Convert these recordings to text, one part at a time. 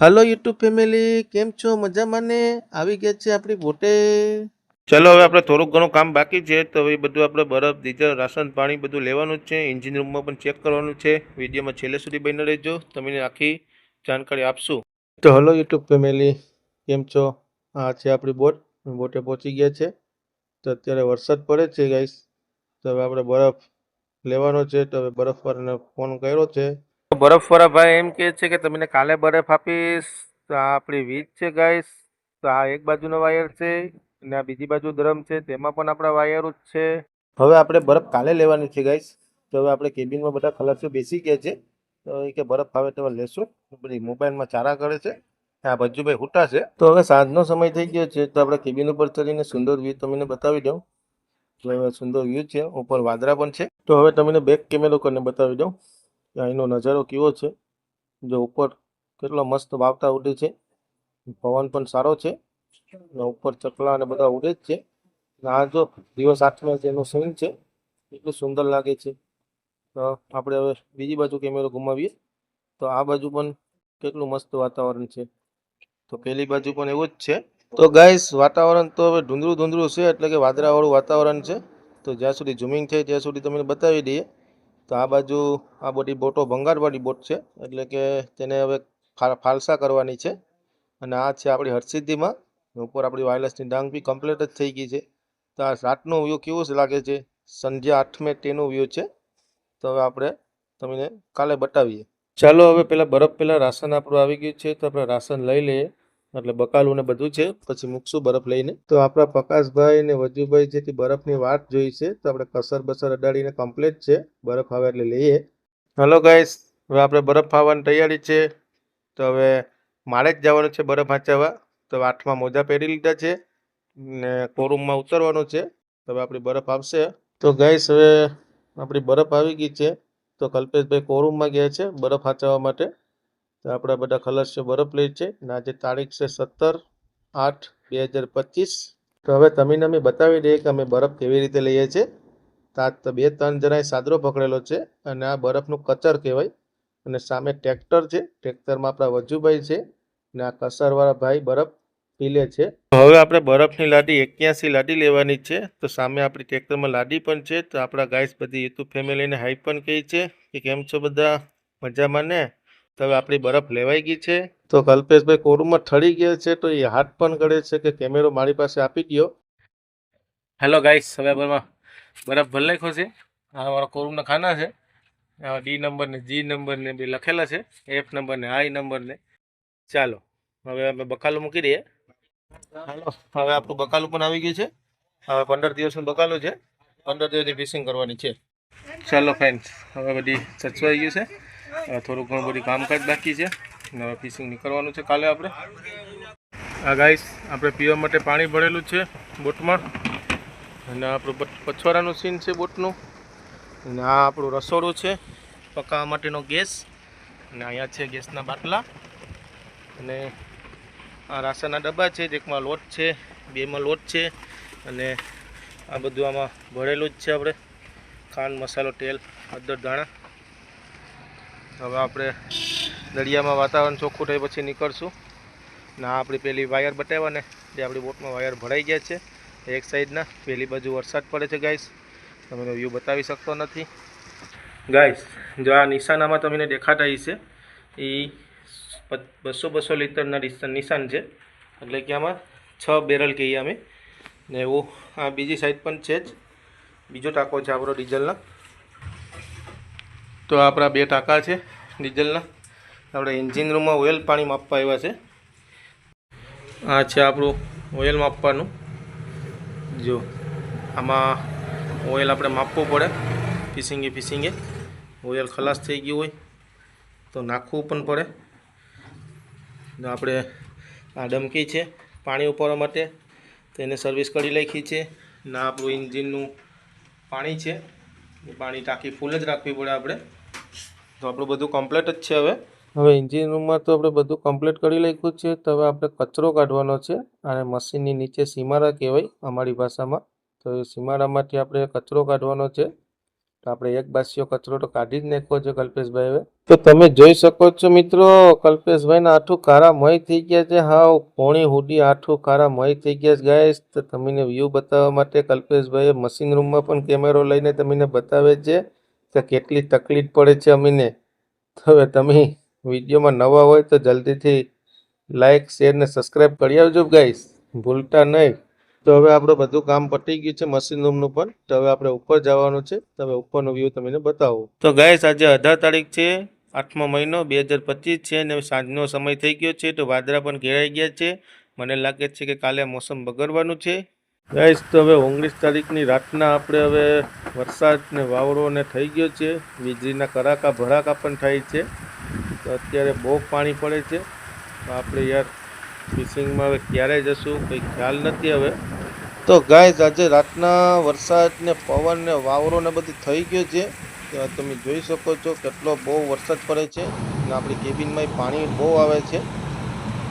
Hello YouTube family કેમ છો? મજામાં ને? આવી ગયા છે આપણી બોટે. ચલો હવે આપણે થોડુંક ઘણું કામ બાકી છે તો હવે એ બધું આપણે બરફ ડીઝલ રાશન પાણી બધું લેવાનું જ છે એન્જિન રૂમમાં પણ ચેક કરવાનું છે. વિડીયોમાં છેલ્લે સુધી બની રહેજો. તમને આખી જાણકારી આપશું. તો હલો યુટ્યુબ ફેમિલી કેમ છો? આ છે આપણી બોટ. બોટે પહોંચી ગયા છે. તો અત્યારે વરસાદ પડે છે ગાઈસ તો હવે આપણે બરફ લેવાનો છે. તો હવે બરફવાળાને ફોન કર્યો છે. બરફવાળા ભાઈ એમ કહે છે કે તમને કાલે બરફ આપીશ, તો આ આપણી વીજ છે ગાઈસ, તો આ એક બાજુનો વાયર છે અને આ બીજી બાજુ ડ્રમ છે, તેમાં પણ આપણા વાયરો જ છે. હવે આપણે બરફ કાલે લેવાની છે ગાઈસ, તો હવે આપણે કેબિનમાં બધા ખલાસીઓ બેસી ગયા છે, તો એ કે બરફ આવે તો લેશું, બધી મોબાઈલમાં ચારા કરે છે, આ ભજ્જુભાઈ હુટા છે. તો હવે સાંજનો સમય થઈ ગયો છે, તો આપણે કેબિન ઉપર ચડીને સુંદર વ્યૂ તમને બતાવી દઉં. તો હવે સુંદર વ્યૂ છે, ઉપર વાદળા પણ છે. તો હવે તમને બેક કેમેરો કરીને બતાવી દઉં. કે અહીંનો નજારો કેવો છે? જો ઉપર કેટલો મસ્ત વાવતા ઉડે છે. પવન પણ સારો છે. અને ઉપર ચકલા અને બધા ઉડે જ છે. આ જો દિવસ આઠમે જેનો સીન છે, એટલું સુંદર લાગે છે. તો આપણે હવે બીજી બાજુ કેમેરો ગુમાવીએ. તો આ બાજુ પણ કેટલું મસ્ત વાતાવરણ છે. તો પેલી બાજુ પણ એવું જ છે. તો ગાઈસ વાતાવરણ તો હવે ધૂંધળું ધૂંધળું છે, એટલે કે વાદળાવાળું વાતાવરણ છે. તો જ્યાં સુધી ઝૂમિંગ થાય ત્યાં સુધી તમને બતાવી દઈએ. તો આ બાજુ આ બધી બોટો ભંગારવાળી બોટ છે, એટલે કે તેને હવે ફાલસા કરવાની છે. અને આ છે આપણી હરસિદ્ધિમાં ઉપર આપણી વાયરલેસની ડાંગ બી કમ્પ્લીટ જ થઈ ગઈ છે. તો આ રાતનો વ્યૂ કેવો લાગે છે? સંધ્યા આઠમે તેનું વ્યૂ છે. તો હવે આપણે તમને કાલે બતાવીએ. ચાલો હવે પહેલાં બરફ પહેલાં રાશન આપણું આવી ગયું છે, તો આપણે રાશન લઈ લઈએ. એટલે બકાલું ને બધું છે. પછી મૂકશું બરફ લઈને. તો આપણા પ્રકાશભાઈ ને વજુભાઈ જેથી બરફની વાટ જોઈ છે, તો આપણે કસર બસર અડાડીને કમ્પ્લીટ છે. બરફ આવે એટલે લઈએ. હલો ગાઈસ હવે આપણે બરફ આવવાની તૈયારી છે. તો હવે મારે જ જવાનું છે બરફ હાંચવવા તો આઠમાં મોજા પહેરી લીધા છે ને કોરૂમમાં ઉતરવાનું છે. હવે આપણી બરફ આવશે. તો ગાઈસ હવે આપણી બરફ આવી ગઈ છે. તો કલ્પેશભાઈ કોરૂમમાં ગયા છે બરફ હાંચવવા માટે. તો આપણા બધા ખલાસીઓ બરફ લે છે. અને આજે તારીખ છે સત્તર આઠ બે હજાર પચીસ. તો હવે તમને અમે બતાવી દઈએ કે અમે બરફ કેવી રીતે લઈએ છીએ. તાત બે ત્રણ જણાએ સાદરો પકડેલો છે અને આ બરફનું કચર કહેવાય. અને સામે ટ્રેક્ટર છે. ટ્રેક્ટરમાં આપણા વજુભાઈ છે અને આ કસરવાળા ભાઈ બરફ પી લે છે. હવે આપણે બરફની લાડી એક્યાસી લાડી લેવાની છે. તો સામે આપણી ટ્રેક્ટરમાં લાડી પણ છે. તો આપણા ગાઈસ બધી યુટ્યુબ ફેમિલીને હાઈ પણ કહી છે કે કેમ છો બધા? મજામાં ને? તો હવે આપણી બરફ લેવાઈ ગઈ છે. તો કલ્પેશભાઈ કોરુમાં ઠરી ગયા છે તો એ હાથ પણ કરે છે કે કેમેરો મારી પાસે આપી ગયો. હેલો ગાઈસ હવે બરફ ભલે નાખ્યો છે. આ મારા કોરુમના ખાના છે. ડી નંબર ને જી નંબર ને બે લખેલા છે. એફ નંબર ને આઈ નંબર ને. ચાલો હવે અમે બકાલું મૂકી દઈએ. હાલો હવે આપણું બકાલું પણ આવી ગયું છે. હવે પંદર દિવસનું બકાલું છે. પંદર દિવસની ફિશિંગ કરવાની છે. ચાલો ફ્રેન્ડ્સ હવે બધી સચવાઈ ગયું છે. થોડું ઘણું બધું કામકાજ બાકી છે. નવા ફિશિંગ નીકળવાનું છે કાલે આપણે. આ ગાઈસ આપણે પીવા માટે પાણી ભરેલું છે બોટમાં. અને આપણું પછવાડાનું સીન છે બોટનું. અને આ આપણું રસોડું છે પકાવવા માટેનો ગેસ. અને અહીંયા છે ગેસના બાટલા. અને આ રાશનના ડબ્બા છે એકમાં લોટ છે, બેમાં લોટ છે. અને આ બધું આમાં ભરેલું જ છે આપણે. ખાંડ, મસાલો, તેલ અદર દાણા હવે આપણે દરિયામાં વાતાવરણ ચોખ્ખું થાય પછી નીકળશું. ના આપણી પેલી વાયર બતાવ્યા ને જે આપણી બોટમાં વાયર ભરાઈ ગયા છે. એક સાઈડના, પેલી બાજુ વરસાદ પડે છે, ગાઈસ. તમને વ્યૂ બતાવી શકતો નથી. ગાઈસ, જો આ નિશાનામાં તમને દેખાતા હશે એ બસો બસો લીટરના નિશાન છે. એટલે કે આમાં છ બેરલ કહીએ અમે. ને એવું આ બીજી સાઈડ પણ છે જ. બીજો ટાંકો છે આપણો ડીઝલના તો આપણા બે ટાંકા છે, ડીઝલના. આપણે એન્જિન રૂમમાં ઓઇલ પાણી માપવા આવ્યા છે. આ છે આપણું ઓઇલ માપવાનું. જો, આમાં ઓઇલ આપણે માપવું પડે. ફિશિંગે ફિશિંગે ઓઇલ ખલાસ થઈ ગયું હોય, તો નાખવું પણ પડે. તો આપણે આ ડમકી છે, પાણી ઉપાડવા માટે. તેને સર્વિસ કરી નાખી છે. ના આપણું ઇન્જિનનું પાણી છે, એ પાણી ટાંકી ફૂલ જ રાખવી પડે આપણે. તો આપણું બધું કમ્પ્લીટ જ છે હવે. હવે એન્જિન રૂમમાં તો આપણે બધું કમ્પ્લીટ કરી લખ્યું છે. તો હવે આપણે કચરો કાઢવાનો છે અને મશીનની નીચે સીમારા કહેવાય અમારી ભાષામાં. તો એ સીમારામાંથી આપણે કચરો કાઢવાનો છે. તો આપણે એક બાસીઓ કચરો તો કાઢી જ નાખ્યો છે કલ્પેશભાઈ હવે. તો તમે જોઈ શકો છો મિત્રો, કલ્પેશભાઈના આઠું કારા મય થઈ ગયા છે. હાવ પોણી હુડી આઠું કારા મય થઈ ગયા છે ગાય તો તમને વ્યૂ બતાવવા માટે કલ્પેશભાઈએ મશીન રૂમમાં પણ કેમેરો લઈને તમને બતાવે છે. કે કેટલી તકલીફ પડે છે અમીને? હવે તમે વિડીયોમાં નવા હોય તો જલ્દીથી લાઇક શેર ને સબસ્ક્રાઈબ કરી આવજો ગાઈસ. ભૂલતા નહીં. તો હવે આપણું બધું કામ પતી ગયું છે મશીન રૂમનું પણ. તો હવે આપણે ઉપર જવાનું છે. તો હવે ઉપરનો વ્યૂ તમને બતાવો. તો ગાઈસ, આજે અઢાર તારીખ છે, આઠમો મહિનો, બે હજાર પચીસ છે અને સાંજનો સમય થઈ ગયો છે. તો વાદળા પણ ઘેરાઈ ગયા છે. મને લાગે છે કે કાલે મોસમ બગડવાનું છે. ગાઈસ, તો હવે ઓગણીસ તારીખની રાતના આપણે હવે વરસાદ ને વાવડો થઈ ગયો છે. વીજળીના કરાકા ભરાકા પણ થાય છે. તો અત્યારે બહુ પાણી પડે છે. તો આપણે યાર ફિશિંગમાં હવે ક્યારે જશું કંઈ ખ્યાલ નથી હવે. તો ગાઈસ, આજે રાતના વરસાદ ને પવન ને વાવરો ને બધું થઈ ગયો છે. તો તમે જોઈ શકો છો કેટલો બહુ વરસાદ પડે છે. અને આપણી કેબિનમાં પાણી બહુ આવે છે.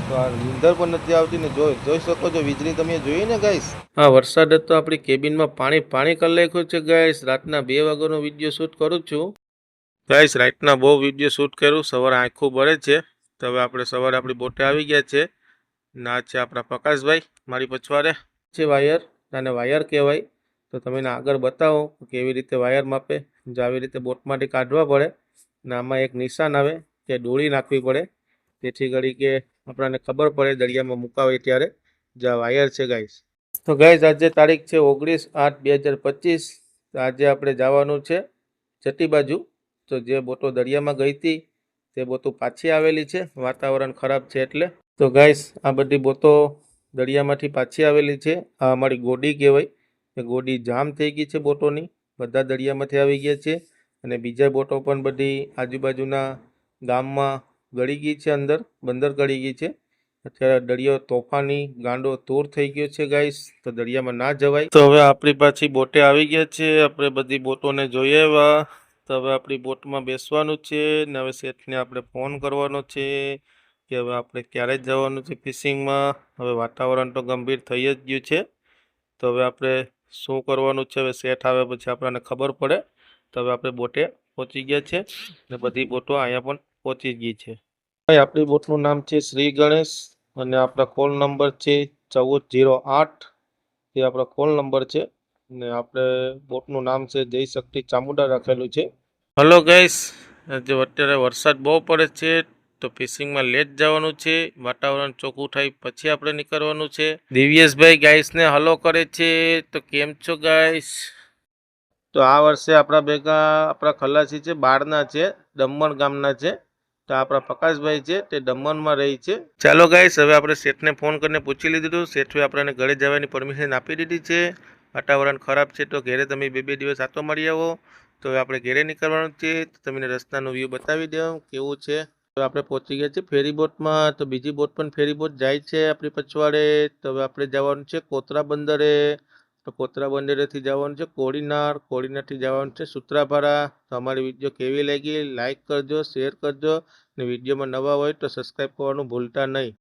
તો આ પણ નથી આવતી ને જોઈ જોઈ શકો છો, વીજળી તમે જોઈ ને ગાઈસ હા, વરસાદ તો આપણી કેબિનમાં પાણી પાણી કરી છે ગાઈસ રાતના બે વાગ્યાનો વીડિયો શૂટ કરું છું. ગાઈસ રાતના બહુ વીડિયો શૂટ કર્યું. સવારે આંખું ભરે છે. તો હવે આપણે સવારે આપણી બોટે આવી ગયા છે. ના છે આપણા પ્રકાશભાઈ. મારી પછવાડે. છે વાયર. આને વાયર કહેવાય. તો તમે એને આગળ બતાવો કેવી રીતે વાયર માપે. જો આવી રીતે બોટમાંથી કાઢવા પડે ને આમાં એક નિશાન આવે કે ડોળી નાખવી પડે. તેથી ઘડી કે આપણને ખબર પડે દરિયામાં મુકાવે ત્યારે જે વાયર છે ગાઈસ તો ગાઈસ આજે તારીખ છે ઓગણીસ આઠ બે હજાર પચીસ. આજે આપણે જવાનું છે જટી બાજુ. તો જે બોટો દરિયામાં ગઈ હતી, તે બોટો પાછી આવેલી છે. વાતાવરણ ખરાબ છે એટલે. તો ગાઈસ આ બધી બોટો દરિયામાંથી પાછી આવેલી છે. આ અમારી ગોડી કહેવાય. એ ગોડી જામ થઈ ગઈ છે બોટોની. બધા દરિયામાંથી આવી ગયા છે. અને બીજા બોટો પણ બધી આજુબાજુના ગામમાં ગળી ગઈ છે અંદર, બંદર ગળી ગઈ છે. અત્યારે દરિયો તોફાની ગાંડો તૂર થઈ ગયો છે ગાઈસ તો દરિયામાં ના જવાય. તો હવે આપણી પાછી બોટે આવી ગયા છે. આપણે બધી બોટોને જોઈએ એવા તો હવે આપણી બોટમાં બેસવાનું છે ને હવે શેઠને આપણે ફોન કરવાનો છે કે હવે આપણે ક્યારે જવાનું છે ફિશિંગમાં. હવે વાતાવરણ તો ગંભીર થઈ જ ગયું છે. તો હવે આપણે શું કરવાનું છે? હવે શેઠ આવે પછી આપણને ખબર પડે. તો હવે આપણે બોટે પહોંચી ગયા છે ને બધી બોટો અહીંયા પણ પહોંચી ગઈ છે. ભાઈ આપણી બોટનું નામ છે શ્રી ગણેશ અને આપણા કોલ નંબર છે ચૌદ જીરો આઠ. એ આપણો કોલ નંબર છે ને આપણે બોટનું નામ છે જય શક્તિ ચામુંડા રાખેલું છે. હલો ગઈસ જો અત્યારે વરસાદ બહુ પડે છે તો ફિશિંગમાં લેટ જવાનું છે. વાતાવરણ ચોખ્ખું થાય પછી આપણે નીકળવાનું છે. દિવ્યેશભાઈ ગાઈસને હલો કરે છે. તો કેમ છો ગાઈસ તો આ વર્ષે આપણા ભેગા આપણા ખલાસી છે બારના છે દમણ ગામના છે. તો આપણા પ્રકાશભાઈ છે તે દમણમાં રહી છે. ચાલો ગાઈસ હવે આપણે શેઠને ફોન કરીને પૂછી લીધું શેઠે આપણને ઘરે જવાની પરમિશન આપી દીધી છે. વાતાવરણ ખરાબ છે તો ઘરે તમે બે બે દિવસ આતો મળી આવો. તો હવે આપણે ઘરે નીકળવાનું છે. તો તમને રસ્તાનો વ્યૂ બતાવી દઉં કેવું છે. તો આપણે પહોંચી ગયા છે ફેરી બોટમાં તો બીજી બોટ પણ ફેરી બોટ જાય છે આપણી પછવાડે. તો હવે આપણે જવાનું છે કોતરા બંદરે. તો કોતરા બંદરેથી જવાનું છે, કોડીનાર, કોડીનારથી જવાનું છે સૂત્રાપારા તો અમારી વીડિયો કેવી લાગી? લાઇક કરજો, શેર કરજો. અને વિડીયોમાં નવા હોય તો સબસ્ક્રાઈબ કરવાનું ભૂલતા નહીં.